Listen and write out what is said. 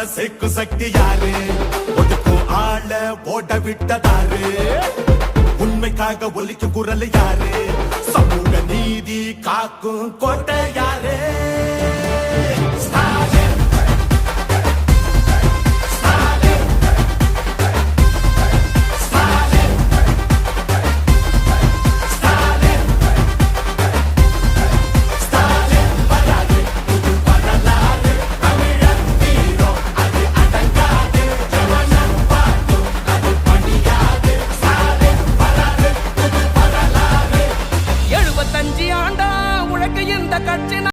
நம்ம சேர்க்கும் சக்தி யாரு? ஒதுக்கு ஆள ஓட விட்டதாரு. உண்மைக்காக ஒலிக்கும் குரல் யாரு? சமூக நீதி காக்கும் கோட்டை ஆண்டா உழைக்க இந்த கட்சி